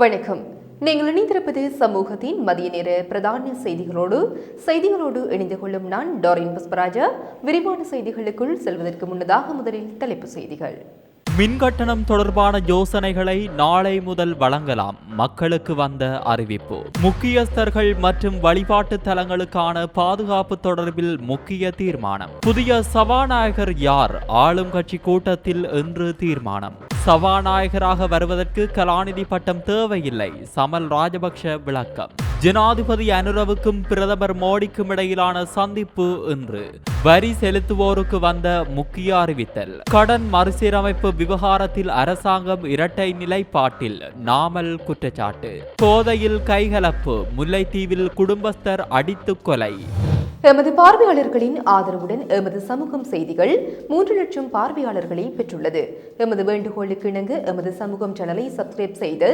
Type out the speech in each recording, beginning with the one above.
வணக்கம். நீங்கள் இணைந்திருப்பது சமூகத்தின் மதிய நேர பிரதான செய்திகளோடு செய்திகளோடு இணைந்து கொள்ளும் நான் டாரின் புஷ்பராஜா. விரிவான செய்திகளுக்குள் செல்வதற்கு முன்னதாக முதலில் தலைப்பு செய்திகள். மின் கட்டணம் தொடர்பான யோசனைகளை நாளை முதல் வழங்கலாம் மக்களுக்கு வந்த அறிவிப்பு. முக்கியஸ்தர்கள் மற்றும் வழிபாட்டு தலங்களுக்கான பாதுகாப்பு தொடர்பில் முக்கிய தீர்மானம். புதிய சபாநாயகர் யார்? ஆளும் கட்சி கூட்டத்தில் இன்று தீர்மானம். சபாநாயகராக வருவதற்கு கலாநிதி பட்டம் தேவையில்லை. சமல் ராஜபக்ஷ விளக்கம். ஜனாதிபதி அனுரவுக்கும் பிரதமர் மோடிக்கும் இடையிலான சந்திப்பு இன்று. வரி செலுத்துவோருக்கு வந்த முக்கிய அறிவித்தல். கடன் மறுசீரமைப்பு விவகாரத்தில் அரசாங்கம் இரட்டை நிலைப்பாட்டில் நாமல் குற்றச்சாட்டு. கோதையில் கைகலப்பு முல்லைத்தீவில் குடும்பஸ்தர் அடித்து கொலை. எமது பார்வையாளர்களின் ஆதரவுடன் எமது சமூகம் செய்திகள் மூன்று லட்சம் பார்வையாளர்களை பெற்றுள்ளது. எமது வேண்டுகோளுக்கு இணங்க எமது சமூகம் சேனலை சப்ஸ்கிரைப் செய்து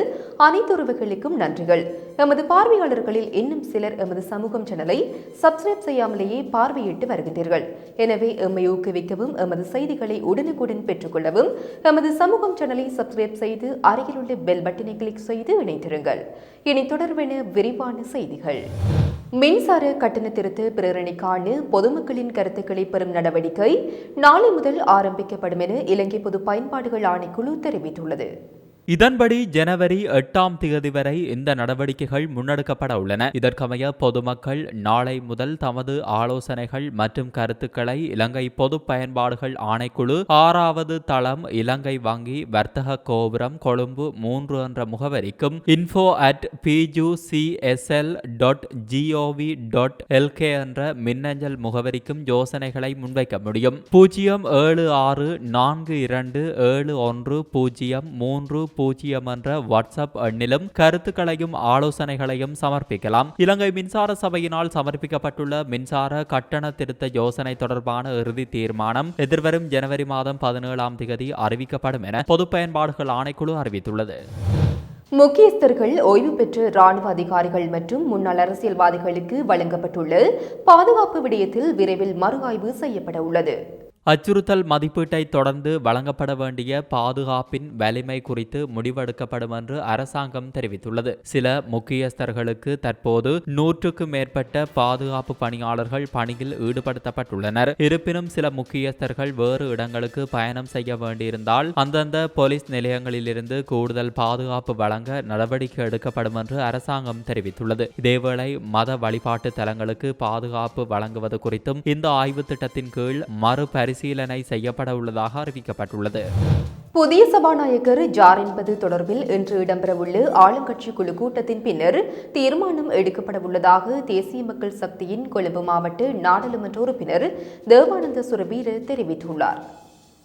அனைத்து உறவுகளுக்கும் நன்றிகள். எமது பார்வையாளர்களில் இன்னும் சிலர் எமது சமூகம் சேனலை சப்ஸ்கிரைப் செய்யாமலேயே பார்வையிட்டு வருகின்றீர்கள். எனவே எம்மை ஊக்குவிக்கவும் எமது செய்திகளை உடனுக்குடன் பெற்றுக்கொள்ளவும் எமது சமூகம் சேனலை சப்ஸ்கிரைப் செய்து அருகிலுள்ள பெல் பட்டனை கிளிக் செய்து இணைந்திருங்கள். இனி தொடர்பென விரிவான செய்திகள். மின்சார கட்டண திருத்த பிரேரணைக்கான பொதுமக்களின் கருத்துக்களை பெறும் நடவடிக்கை நாளை முதல் ஆரம்பிக்கப்படும் என இலங்கை பொது பயன்பாடுகள் ஆணைக்குழு தெரிவித்துள்ளது. இதன்படி ஜனவரி எட்டாம் தேதி வரை இந்த நடவடிக்கைகள் முன்னெடுக்கப்பட உள்ளன. இதற்கமைய பொதுமக்கள் நாளை முதல் தமது ஆலோசனைகள் மற்றும் கருத்துக்களை இலங்கை பொது பயன்பாடுகள் ஆணைக்குழு ஆறாவது தளம் இலங்கை வங்கி வர்த்தக கோபுரம் கொழும்பு மூன்று என்ற முகவரிக்கும் info at PUCSL dot GOV dot LK என்ற மின்னஞ்சல் முகவரிக்கும் யோசனைகளை முன்வைக்க முடியும். பூஜ்ஜியம் ஏழு ஆறு நான்கு இரண்டு ஏழு ஒன்று பூஜ்ஜியம் மூன்று பூஜ்ஜியம் என்ற வாட்ஸ்அப் எண்ணிலும் கருத்துக்களையும் ஆலோசனைகளையும் சமர்ப்பிக்கலாம். இலங்கை மின்சார சபையினால் சமர்ப்பிக்கப்பட்டுள்ள மின்சார கட்டண திருத்த யோசனை தொடர்பான இறுதி தீர்மானம் எதிர்வரும் ஜனவரி மாதம் பதினேழாம் தேதி அறிவிக்கப்படும் என பொது பயன்பாடுகள் ஆணைக்குழு அறிவித்துள்ளது. முக்கியஸ்தர்கள் ஓய்வு பெற்ற ராணுவ அதிகாரிகள் மற்றும் முன்னாள் அரசியல்வாதிகளுக்கு வழங்கப்பட்டுள்ள பாதுகாப்பு விடயத்தில் விரைவில் மறு ஆய்வு செய்யப்பட உள்ளது. அச்சுறுத்தல் மதிப்பீட்டை தொடர்ந்து வழங்கப்பட வேண்டிய பாதுகாப்பின் வலிமை குறித்து முடிவெடுக்கப்படும் என்று அரசாங்கம் தெரிவித்துள்ளது. சில முக்கியஸ்தர்களுக்கு தற்போது நூற்றுக்கும் மேற்பட்ட பாதுகாப்பு பணியாளர்கள் பணியில் ஈடுபடுத்தப்பட்டுள்ளனர். இருப்பினும் சில முக்கியஸ்தர்கள் வேறு இடங்களுக்கு பயணம் செய்ய வேண்டியிருந்தால் அந்தந்த போலீஸ் நிலையங்களிலிருந்து கூடுதல் பாதுகாப்பு வழங்க நடவடிக்கை எடுக்கப்படும் என்று அரசாங்கம் தெரிவித்துள்ளது. இதேவேளை மத வழிபாட்டு தலங்களுக்கு பாதுகாப்பு வழங்குவது குறித்தும் இந்த ஆய்வு திட்டத்தின் கீழ் மறு பரிசீலனை செய்யப்பட உள்ளதாக அறிவிக்கப்பட்டுள்ளது. புதிய சபாநாயகர் ஜார் என்பது தொடர்பில் இன்று இடம்பெறவுள்ள ஆளுங்கட்சி குழு கூட்டத்தின் பின்னர் தீர்மானம் எடுக்கப்பட உள்ளதாக தேசிய மக்கள் சக்தியின் கொழும்பு மாவட்ட நாடாளுமன்ற உறுப்பினர் தேவானந்த சுரபீர தெரிவித்துள்ளார்.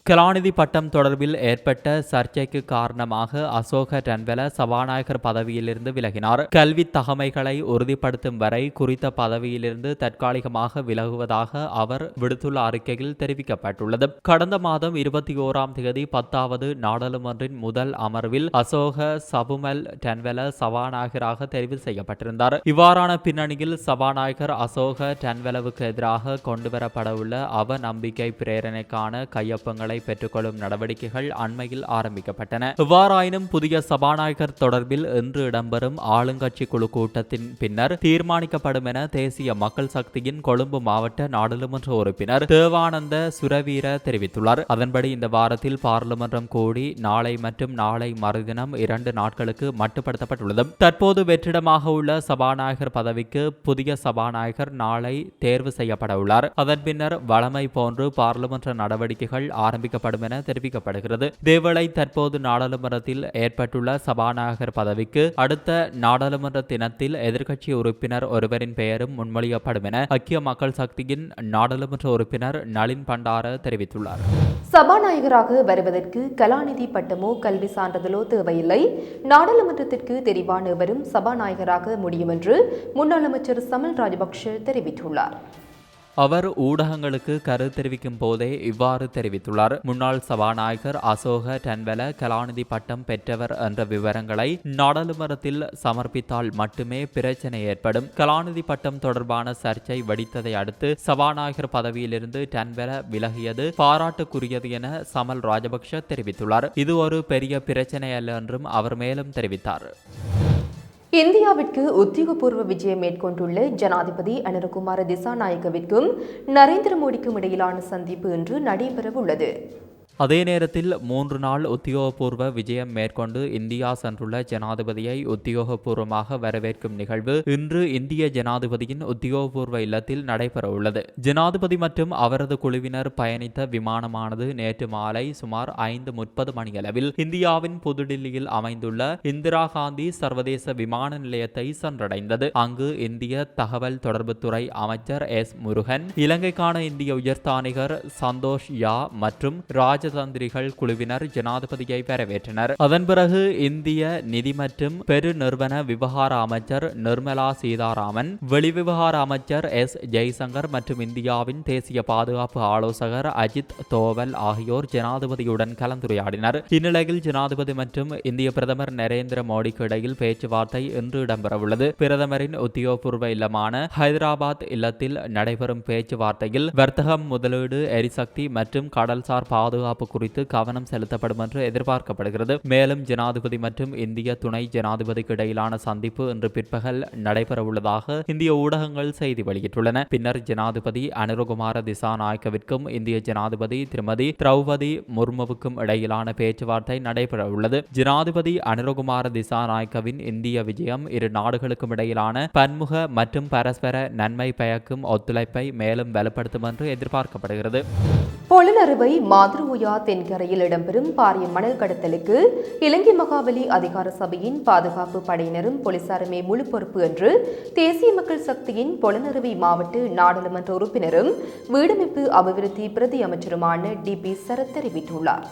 கலாநிதி பட்டம் தொடர்பில் ஏற்பட்ட சர்ச்சைக்கு காரணமாக அசோக டன்வெல சபாநாயகர் பதவியிலிருந்து விலகினார். கல்வி தகமைகளை உறுதிப்படுத்தும் வரை குறித்த பதவியிலிருந்து தற்காலிகமாக விலகுவதாக அவர் விடுத்துள்ள அறிக்கையில் தெரிவிக்கப்பட்டுள்ளது. கடந்த மாதம் இருபத்தி ஓராம் தேதி பத்தாவது நாடாளுமன்றின் முதல் அமர்வில் அசோக சபுமல் டன்வெல சபாநாயகராக தெரிவு செய்யப்பட்டிருந்தார். இவ்வாறான பின்னணியில் சபாநாயகர் அசோக டன்வெலவுக்கு எதிராக கொண்டுவரப்படவுள்ள அவ நம்பிக்கை பிரேரணைக்கான கையொப்பங்களை பெற்றுக்கொள்ளும் நடவடிக்கைகள் அண்மையில் ஆரம்பிக்கப்பட்டன. எவ்வாறாயினும் புதிய சபாநாயகர் தொடர்பில் இன்று இடம்பெறும் ஆளுங்கட்சி குழு கூட்டத்தின் பின்னர் தீர்மானிக்கப்படும் என தேசிய மக்கள் சக்தியின் கொழும்பு மாவட்ட நாடாளுமன்ற உறுப்பினர் தேவானந்த சுரவீர தெரிவித்துள்ளார். அதன்படி இந்த வாரத்தில் பாராளுமன்றம் கூடி நாளை மற்றும் நாளை மறுதினம் இரண்டு நாட்களுக்கு மட்டுப்படுத்தப்பட்டுள்ளது. தற்போது வெற்றிடமாக உள்ள சபாநாயகர் பதவிக்கு புதிய சபாநாயகர் நாளை தேர்வு செய்யப்பட உள்ளார் அதன் பின்னர் வளமை போன்று பாராளுமன்ற நடவடிக்கைகள் ஆரம்பி ஆரம்பிக்கப்படும் என தெரிவிக்கப்படுகிறது. இதேவேளை தற்போது நாடாளுமன்றத்தில் ஏற்பட்டுள்ள சபாநாயகர் பதவிக்கு அடுத்த நாடாளுமன்ற தினத்தில் எதிர்க்கட்சி உறுப்பினர் ஒருவரின் பெயரும் முன்மொழியப்படும் என ஐக்கிய மக்கள் சக்தியின் நாடாளுமன்ற உறுப்பினர் நளின் பண்டார தெரிவித்துள்ளார். சபாநாயகராக வருவதற்கு கலாநிதி பட்டமோ கல்வி சான்றிதழோ தேவையில்லை. நாடாளுமன்றத்திற்கு தெரிவான எவரும் சபாநாயகராக முடியும் என்று முன்னாள் அமைச்சர் சமல் ராஜபக்ஷ தெரிவித்துள்ளார். அவர் ஊடகங்களுக்கு கரு தெரிவிக்கும் போதே இவ்வாறு தெரிவித்துள்ளார். முன்னாள் சபாநாயகர் அசோக டன்வெல கலாநிதி பட்டம் பெற்றவர் என்ற விவரங்களை நாடாளுமன்றத்தில் சமர்ப்பித்தால் மட்டுமே பிரச்சனை ஏற்படும். கலாநிதி பட்டம் தொடர்பான சர்ச்சை வெடித்ததை அடுத்து சபாநாயகர் பதவியிலிருந்து டன்வெல விலகியது பாராட்டுக்குரியது என சமல் ராஜபக்ஷ தெரிவித்துள்ளார். இது ஒரு பெரிய பிரச்சனை அல்ல என்றும் அவர் மேலும் தெரிவித்தார். இந்தியாவிற்கு உத்தியோகபூர்வ விஜயம் மேற்கொண்டுள்ள ஜனாதிபதி அனுரகுமார திசாநாயக்கவிற்கும் நரேந்திர மோடிக்கும் இடையிலான சந்திப்பு இன்று நடைபெறவுள்ளது. அதே நேரத்தில் மூன்று நாள் உத்தியோகபூர்வ விஜயம் மேற்கொண்டு இந்தியா சென்றுள்ள ஜனாதிபதியை உத்தியோகபூர்வமாக வரவேற்கும் நிகழ்வு இன்று இந்திய ஜனாதிபதியின் உத்தியோகபூர்வ இல்லத்தில் நடைபெறவுள்ளது. ஜனாதிபதி மற்றும் அவரது குழுவினர் பயணித்த விமானமானது நேற்று மாலை சுமார் ஐந்து முப்பது மணியளவில் இந்தியாவின் புதுடில்லியில் அமைந்துள்ள இந்திரா காந்தி சர்வதேச விமான நிலையத்தை சென்றடைந்தது. அங்கு இந்திய தகவல் தொடர்புத்துறை அமைச்சர் எஸ் முருகன் இலங்கைக்கான இந்திய உயர்ஸ்தானிகர் சந்தோஷ் யா மற்றும் ராஜ ராஜதந்திரிகள் குழுவினர் ஜனாதிபதியை வரவேற்றனர். அதன் பிறகு இந்திய நிதி மற்றும் பெருநிறுவன விவகார அமைச்சர் நிர்மலா சீதாராமன் வெளிவிவகார அமைச்சர் எஸ். ஜெய்சங்கர் மற்றும் இந்தியாவின் தேசிய பாதுகாப்பு ஆலோசகர் அஜித் தோவல் ஆகியோர் ஜனாதிபதியுடன் கலந்துரையாடினர். இந்நிலையில் ஜனாதிபதி மற்றும் இந்திய பிரதமர் நரேந்திர மோடிக்கு இடையில் பேச்சுவார்த்தை இன்று இடம்பெறவுள்ளது. பிரதமரின் உத்தியோகபூர்வ இல்லமான ஹைதராபாத் இல்லத்தில் நடைபெறும் பேச்சுவார்த்தையில் வர்த்தகம் முதலீடு எரிசக்தி மற்றும் கடல்சார் பாதுகாப்பு பாதுகாப்பு குறித்து கவனம் செலுத்தப்படும் என்று எதிர்பார்க்கப்படுகிறது. மேலும் ஜனாதிபதி மற்றும் இந்திய துணை ஜனாதிபதிக்கு இடையிலான சந்திப்பு இன்று பிற்பகல் நடைபெறவுள்ளதாக இந்திய ஊடகங்கள் செய்தி வெளியிட்டுள்ளன. பின்னர் ஜனாதிபதி அனுரகுமார திசாநாயக்கவிற்கும் இந்திய ஜனாதிபதி திருமதி திரௌபதி முர்முவுக்கும் இடையிலான பேச்சுவார்த்தை நடைபெறவுள்ளது ஜனாதிபதி அனுரகுமார திசாநாயக்கவின் இந்திய விஜயம் இரு நாடுகளுக்கும் இடையிலான பன்முக மற்றும் பரஸ்பர நன்மை பயக்கும் ஒத்துழைப்பை மேலும் வலுப்படுத்தும் என்று எதிர்பார்க்கப்படுகிறது. பொலனறுவை மாதிருயா தென்கரையில் இடம்பெறும் பாரிய மணல் கடத்தலுக்கு இலங்கை மகாபலி அதிகார சபையின் பாதுகாப்பு படையினரும் போலீசாருமே முழு பொறுப்பு என்று தேசிய மக்கள் சக்தியின் பொலனறுவை மாவட்ட நாடாளுமன்ற உறுப்பினரும் வீடமைப்பு அபிவிருத்தி பிரதி அமைச்சருமான டி பி சரத் தெரிவித்துள்ளார்.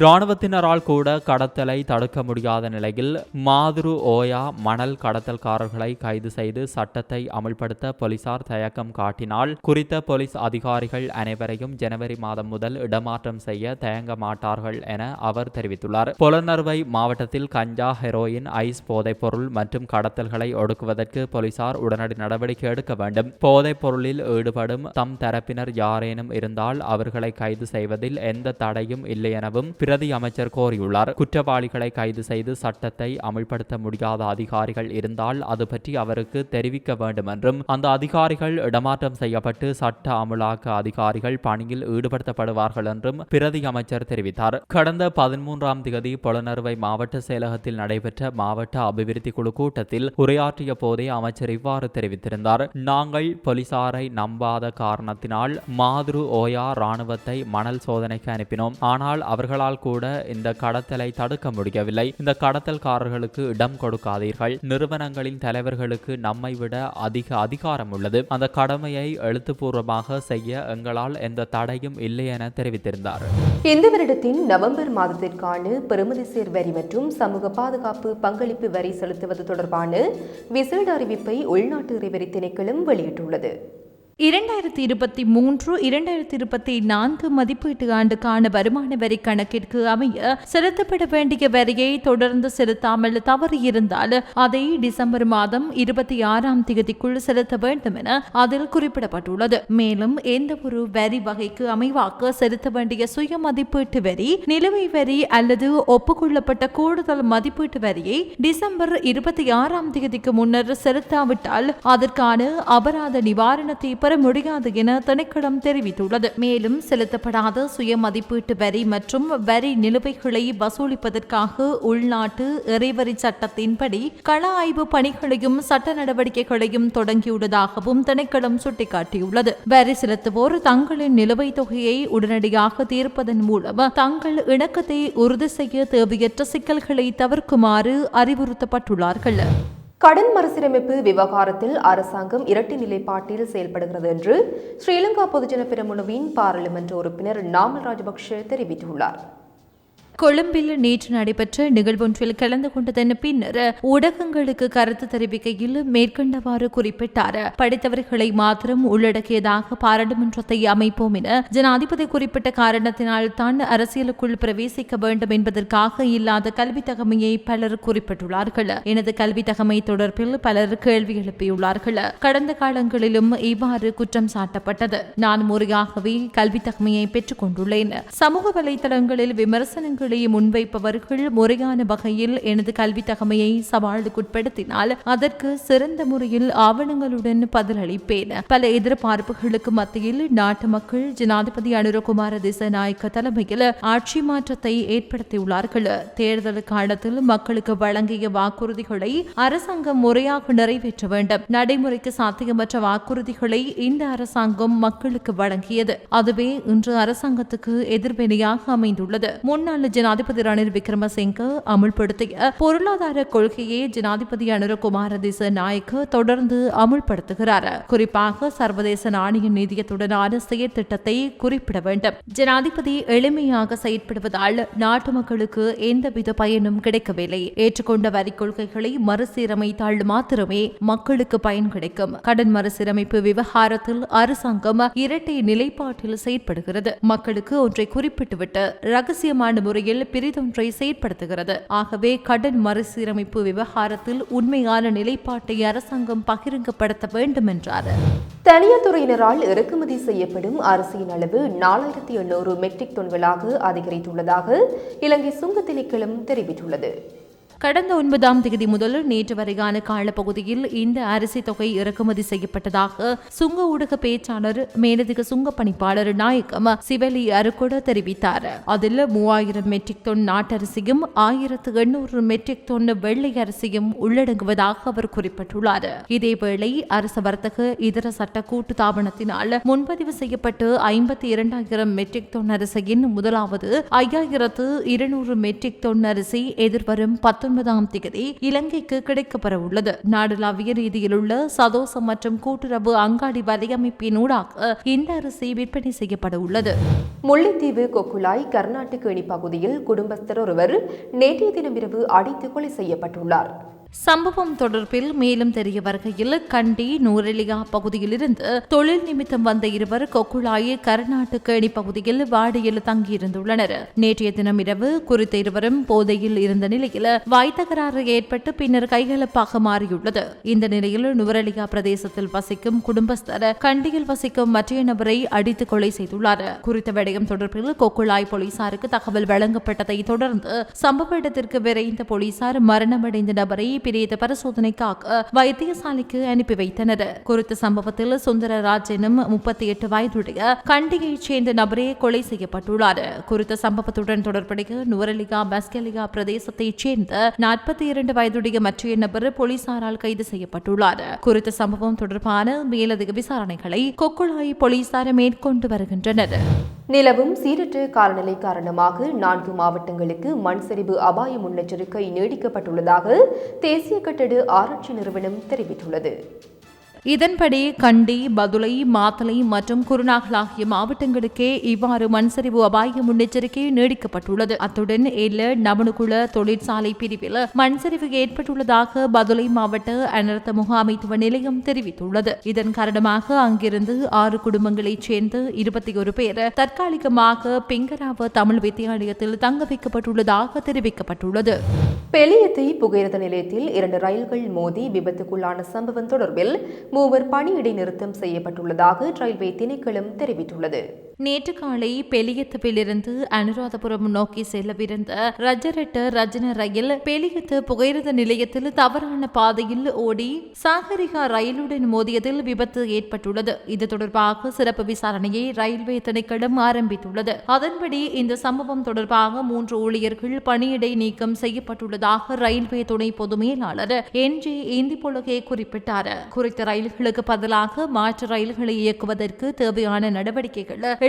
இராணுவத்தினரால் கூட கடத்தலை தடுக்க முடியாத நிலையில் மாதுரு ஓயா மணல் கடத்தல்காரர்களை கைது செய்து சட்டத்தை அமல்படுத்த போலீசார் தயக்கம் காட்டினால் குறித்த போலீஸ் அதிகாரிகள் அனைவரையும் ஜனவரி மாதம் முதல் இடமாற்றம் செய்ய தயங்க மாட்டார்கள் என அவர் தெரிவித்துள்ளார். புலனறுவை மாவட்டத்தில் கஞ்சா ஹெரோயின் ஐஸ் போதைப்பொருள் மற்றும் கடத்தல்களை ஒடுக்குவதற்கு போலீசார் உடனடி நடவடிக்கை எடுக்க வேண்டும். போதைப் பொருளில் ஈடுபடும் தம் தரப்பினர் யாரேனும் இருந்தால் அவர்களை கைது செய்வதில் எந்த தடையும் இல்லை எனவும் பிரதி அமைச்சர் கோரியுள்ளார். குற்றவாளிகளை கைது செய்து சட்டத்தை அமல்படுத்த முடியாத அதிகாரிகள் இருந்தால் அது பற்றி அவருக்கு தெரிவிக்க வேண்டும் என்றும் அந்த அதிகாரிகள் இடமாற்றம் செய்யப்பட்டு சட்ட அமலாக்க அதிகாரிகள் பணியில் ஈடுபடுத்தப்படுவார்கள் என்றும் பிரதி அமைச்சர் தெரிவித்தார். கடந்த பதிமூன்றாம் தேதி புலனறுவை மாவட்ட செயலகத்தில் நடைபெற்ற மாவட்ட அபிவிருத்தி குழு கூட்டத்தில் உரையாற்றிய போதே அமைச்சர் இவ்வாறு தெரிவித்திருந்தார். நாங்கள் போலீசாரை நம்பாத காரணத்தினால் மாதுரு ஓயா ராணுவத்தை மணல் சோதனைக்கு அனுப்பினோம். ஆனால் அவர்களால் கூட இந்த கடத்தலை தடுக்க முடியவில்லை. இந்த கடத்தல்காரர்களுக்கு இடம் கொடுக்காதீர்கள். நிறுவனங்களின் தலைவர்களுக்கு நம்மை விட அதிக அதிகாரம் உள்ளது. அந்த கடமையை எழுத்துப்பூர்வமாக செய்ய எங்களால் எந்த தடையும் இல்லை என தெரிவித்திருந்தார். இந்த வருடத்தின் நவம்பர் மாதத்திற்கான பெருமதிசேர் வரி மற்றும் சமூக பாதுகாப்பு பங்களிப்பு வரி செலுத்துவது தொடர்பான விசேட அறிவிப்பை உள்நாட்டு இறைவரி திணைக்களம் வெளியிட்டுள்ளது. இரண்டாயிரத்தி இருபத்தி மூன்று இரண்டாயிரத்தி இருபத்தி நான்கு மதிப்பீட்டு ஆண்டுக்கான வருமான வரி கணக்கிற்கு அமைய செலுத்தப்பட வேண்டிய வரியை தொடர்ந்து செலுத்தாமல் தவறியிருந்தால் அதை டிசம்பர் மாதம் இருபத்தி ஆறாம் தேதிக்குள் செலுத்த வேண்டும் என அதில் குறிப்பிடப்பட்டுள்ளது. மேலும் எந்த ஒரு வரி வகைக்கு அமைவாக்க செலுத்த வேண்டிய சுய மதிப்பீட்டு வரி நிலுவை வரி அல்லது ஒப்புக்கொள்ளப்பட்ட கூடுதல் மதிப்பீட்டு வரியை டிசம்பர் இருபத்தி ஆறாம் தேதிக்கு முன்னர் செலுத்தாவிட்டால் அதற்கான அபராத நிவாரணத்தை வர முடியாது என திணைக்களம் தெரிவித்துள்ளது. மேலும் செலுத்தப்படாத சுய மதிப்பீட்டு வரி மற்றும் வரி நிலுவைகளை வசூலிப்பதற்காக உள்நாட்டு இறைவரி சட்டத்தின்படி கள ஆய்வு பணிகளையும் சட்ட நடவடிக்கைகளையும் தொடங்கியுள்ளதாகவும் திணைக்களம் சுட்டிக்காட்டியுள்ளது. வரி செலுத்துவோர் தங்களின் நிலுவைத் தொகையை உடனடியாக தீர்ப்பதன் மூலம் தங்கள் இணக்கத்தை உறுதி செய்ய தேவையற்ற சிக்கல்களை தவிர்க்குமாறு அறிவுறுத்தப்பட்டுள்ளார்கள். கடன் மறுசீரமைப்பு விவகாரத்தில் அரசாங்கம் இரட்டை நிலைப்பாட்டில் செயல்படுகிறது என்று ஸ்ரீலங்கா பொதுஜன பெரமுனவின் பாராளுமன்ற உறுப்பினர் நாமல் ராஜபக்ஷ தெரிவித்துள்ளார். கொழும்பில் நேற்று நடைபெற்ற நிகழ்வொன்றில் கலந்து கொண்டதன் பின்னர் ஊடகங்களுக்கு கருத்து தெரிவிக்கையில் மேற்கண்டவாறு குறிப்பிட்டார். படித்தவர்களை மாத்திரம் உள்ளடக்கியதாக பாராளுமன்றத்தை அமைப்போம் என ஜனாதிபதி குறிப்பிட்ட காரணத்தினால் தான் அரசியலுக்குள் பிரவேசிக்க வேண்டும் என்பதற்காக இல்லாத கல்வி தகமையை பலர் குறிப்பிட்டுள்ளார்கள். எனது கல்வி தகமை தொடர்பில் பலர் கேள்வி எழுப்பியுள்ளார்கள். கடந்த காலங்களிலும் இவ்வாறு குற்றம் சாட்டப்பட்டது. நான் முறையாகவே கல்வி தகமையை பெற்றுக் கொண்டுள்ளேன். சமூக வலைதளங்களில் விமர்சனங்கள் முன்வைப்பவர்கள் முறையான வகையில் எனது கல்வி தகமையை சவாலுக்குட்படுத்தினால் அதற்கு சிறந்த முறையில் ஆவணங்களுடன் பதிலளிப்பேன். பல எதிர்பார்ப்புகளுக்கு மத்தியில் நாட்டு மக்கள் ஜனாதிபதி அனுரகுமார திசநாயக்க தலைமையில் ஆட்சி மாற்றத்தை ஏற்படுத்தியுள்ளார்கள். தேர்தல் காலத்தில் மக்களுக்கு வழங்கிய வாக்குறுதிகளை அரசாங்கம் முறையாக நிறைவேற்ற வேண்டும். நடைமுறைக்கு சாத்தியமற்ற வாக்குறுதிகளை இந்த அரசாங்கம் மக்களுக்கு வழங்கியது. அதுவே இன்று அரசாங்கத்துக்கு எதிர்வினையாக அமைந்துள்ளது. முன்னாள் ஜனாதிபதி ரணில் விக்ரமசிங்க அமுல்படுத்திய பொருளாதார கொள்கையை ஜனாதிபதி அனுரகுமார திச நாயக்க தொடர்ந்து அமுல்படுத்துகிறார். குறிப்பாக சர்வதேச நாணய நிதியத்துடனான செயற்திட்டத்தை குறிப்பிட வேண்டும். ஜனாதிபதி எளிமையாக செயற்படுவதால் நாட்டு மக்களுக்கு எந்தவித பயனும் கிடைக்கவில்லை. ஏற்றுக்கொண்ட வரி கொள்கைகளை மறுசீரமைத்தால் மாத்திரமே மக்களுக்கு பயன் கிடைக்கும். கடன் மறுசீரமைப்பு விவகாரத்தில் அரசாங்கம் இரட்டை நிலைப்பாட்டில் செயற்படுகிறது. மக்களுக்கு ஒன்றை குறிப்பிட்டுவிட்டு ரகசியமான முறை முறையில் பிரிதொன்றை செயற்படுத்துகிறது. ஆகவே கடன் மறுசீரமைப்பு விவகாரத்தில் உண்மையான நிலைப்பாட்டை அரசாங்கம் பகிரங்கப்படுத்த வேண்டும் என்றார் தனியார் துறையினரால் இறக்குமதி செய்யப்படும் அரிசியின் அளவு நாலாயிரத்தி எண்ணூறு மெட்ரிக் டன்களாக அதிகரித்துள்ளதாக இலங்கை சுங்க திணைக்களம் தெரிவித்துள்ளது. கடந்த ஒன்பதாம் தேதி முதல் நேற்று வரையான காலப்பகுதியில் இந்த அரிசி தொகை இறக்குமதி செய்யப்பட்டதாக சுங்க ஊடக பேச்சாளர் மேலதிக சுங்க பணிப்பாளர் நாயகம் சிவலி அருகொட தெரிவித்தார். அதில் மூவாயிரம் மெட்ரிக் டன் நாட்டரிசியும் ஆயிரத்து எண்ணூறு மெட்ரிக் டன் வெள்ளை அரிசியும் உள்ளடங்குவதாக அவர் குறிப்பிட்டுள்ளார். இதேவேளை அரசு வர்த்தக இதர சட்ட கூட்டு தாபனத்தினால் முன்பதிவு செய்யப்பட்டு ஐம்பத்தி இரண்டாயிரம் மெட்ரிக் டன் அரிசியின் முதலாவது ஐயாயிரத்து இருநூறு மெட்ரிக் டன் அரிசி எதிர்வரும் பத்து பத்தொன்பதாம் தேதி இலங்கைக்கு கிடைக்கப்பெற உள்ளது நாடளாவிய ரீதியில் உள்ள சதோசம் மற்றும் கூட்டுறவு அங்காடி வலையமைப்பினூடாக இந்த அரிசி விற்பனை செய்யப்பட உள்ளது முல்லைத்தீவு கொக்குலாய் கர்நாடக இணி பகுதியில் குடும்பஸ்தர் ஒருவர் நேற்றைய தினமிரவு அடித்து கொலை செய்யப்பட்டுள்ளார். சம்பவம் தொடர்பில் மேலும் தெரிய வருகையில் கண்டி நூரெலியா பகுதியிலிருந்து தொழில் நிமித்தம் வந்த இருவர் கொக்குழாய் கர்நாடக அணி பகுதியில் வாடியில் தங்கியிருந்துள்ளனர். நேற்றைய தினம் இரவு குறித்த இருவரும் போதையில் இருந்த நிலையில் வாய் தகராறு ஏற்பட்டு பின்னர் கைகலப்பாக மாறியுள்ளது. இந்த நிலையில் நுவரெலியா பிரதேசத்தில் வசிக்கும் குடும்பஸ்தர் கண்டியில் வசிக்கும் மற்றைய நபரை அடித்து கொலை செய்துள்ளார். குறித்த விடயம் தொடர்பில் கொக்குழாய் போலீசாருக்கு தகவல் வழங்கப்பட்டதை தொடர்ந்து சம்பவ இடத்திற்கு விரைந்த போலீசார் மரணமடைந்த நபரை பிரேத பரிசோதனைக்காக வைத்தியசாலைக்கு அனுப்பி வைத்தனர். குறித்த சம்பவத்தில் சுந்தரராஜ் எனும் முப்பத்தி எட்டு வயதுடைய கண்டியைச் சேர்ந்த நபரே கொலை செய்யப்பட்டுள்ளார். குறித்த சம்பவத்துடன் தொடர்புடைய நுவரலிகா பஸ்கலிகா பிரதேசத்தைச் சேர்ந்த நாற்பத்தி இரண்டு வயதுடைய மற்றைய நபர் போலீசாரால் கைது செய்யப்பட்டுள்ளார். குறித்த சம்பவம் தொடர்பான மேலதிக விசாரணைகளை கொக்குழாய் போலீசார் மேற்கொண்டு வருகின்றனர். நிலவும் சீரற்ற காலநிலை காரணமாக நான்கு மாவட்டங்களுக்கு மண் சரிவு அபாய முன்னெச்சரிக்கை நீடிக்கப்பட்டுள்ளதாக தேசிய கட்டட ஆராய்ச்சி நிறுவனம் தெரிவித்துள்ளது. இதன்படி கண்டி பதுளை மாத்தளை மற்றும் குருநாகல் ஆகிய மாவட்டங்களுக்கே இவ்வாறு மண்சரிவு அபாய முன்னெச்சரிக்கை நீடிக்கப்பட்டுள்ளது. அத்துடன் எல்ல நவனுகுல தொழிற்சாலை பிரிவில் மண்சரிவு ஏற்பட்டுள்ளதாக பதுளை மாவட்ட அனர்த்த முகாமைத்துவ நிலையம் தெரிவித்துள்ளது. இதன் காரணமாக அங்கிருந்து ஆறு குடும்பங்களைச் சேர்ந்த இருபத்தி ஒரு பேர் தற்காலிகமாக பிங்கராவ தமிழ் வித்தியாலயத்தில் தங்க வைக்கப்பட்டுள்ளதாக தெரிவிக்கப்பட்டுள்ளது. பெலியத்தை புகையிரத நிலையத்தில் இரண்டு ரயில்கள் மோதி விபத்துக்குள்ளான சம்பவம் தொடர்பில் மூவர் பணி இடைநிறுத்தம் செய்யப்பட்டுள்ளதாக ரயில்வே திணைக்களம் தெரிவித்துள்ளது. நேற்று காலை பெலியத்துவிலிருந்து அனுராதபுரம் நோக்கி செல்லவிருந்த ரஜரெட்ட ரஜன ரயில் பெலியத்து புகையிரத நிலையத்தில் தவறான பாதையில் ஓடி சாகரிகா ரயிலுடன் மோதியதில் விபத்து ஏற்பட்டுள்ளது. இது தொடர்பாக சிறப்பு விசாரணையை ரயில்வே திணைக்களம் ஆரம்பித்துள்ளது. அதன்படி இந்த சம்பவம் தொடர்பாக மூன்று ஊழியர்கள் பணியிடை நீக்கம் செய்யப்பட்டுள்ளதாக ரயில்வே துணை பொது மேலாளர் என். ஜே. இந்திபொலகே குறிப்பிட்டார். குறித்த ரயில்களுக்கு பதிலாக மாற்று ரயில்களை இயக்குவதற்கு தேவையான நடவடிக்கைகள்